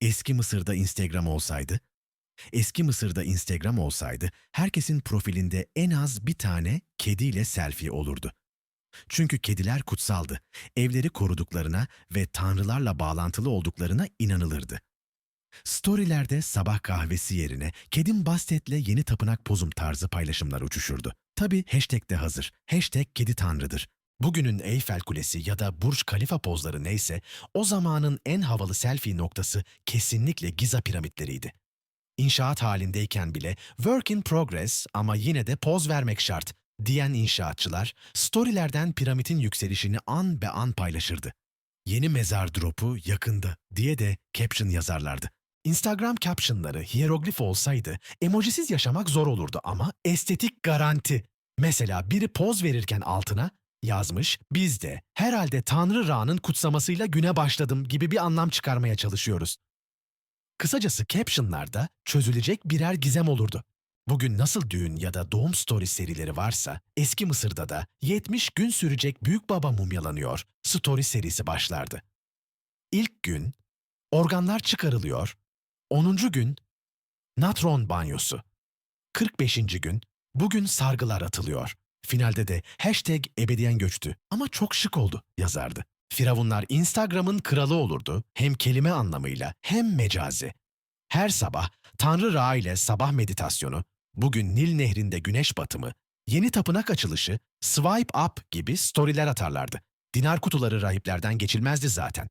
Eski Mısır'da Instagram olsaydı, eski Mısır'da Instagram olsaydı herkesin profilinde en az bir tane kediyle selfie olurdu. Çünkü kediler kutsaldı. Evleri koruduklarına ve tanrılarla bağlantılı olduklarına inanılırdı. Storylerde sabah kahvesi yerine kedim Bastet'le yeni tapınak pozum tarzı paylaşımlar uçuşurdu. Tabi hashtag de hazır. Hashtag kedi tanrıdır. Bugünün Eyfel Kulesi ya da Burj Khalifa pozları neyse o zamanın en havalı selfie noktası kesinlikle Giza piramitleriydi. İnşaat halindeyken bile work in progress ama yine de poz vermek şart diyen inşaatçılar storylerden piramidin yükselişini an be an paylaşırdı. Yeni mezar dropu yakında diye de caption yazarlardı. Instagram captionları hieroglif olsaydı emojisiz yaşamak zor olurdu ama estetik garanti. Mesela biri poz verirken altına yazmış, biz de herhalde Tanrı Ra'nın kutsamasıyla güne başladım gibi bir anlam çıkarmaya çalışıyoruz. Kısacası captionlarda çözülecek birer gizem olurdu. Bugün nasıl düğün ya da doğum story serileri varsa, eski Mısır'da da 70 gün sürecek büyük baba mumyalanıyor story serisi başlardı. İlk gün organlar çıkarılıyor, 10. gün natron banyosu, 45. gün bugün sargılar atılıyor. Finalde de hashtag ebediyen göçtü ama çok şık oldu yazardı. Firavunlar Instagram'ın kralı olurdu hem kelime anlamıyla hem mecazi. Her sabah Tanrı Ra ile sabah meditasyonu, bugün Nil Nehri'nde güneş batımı, yeni tapınak açılışı, swipe up gibi storyler atarlardı. Dinar kutuları rahiplerden geçilmezdi zaten.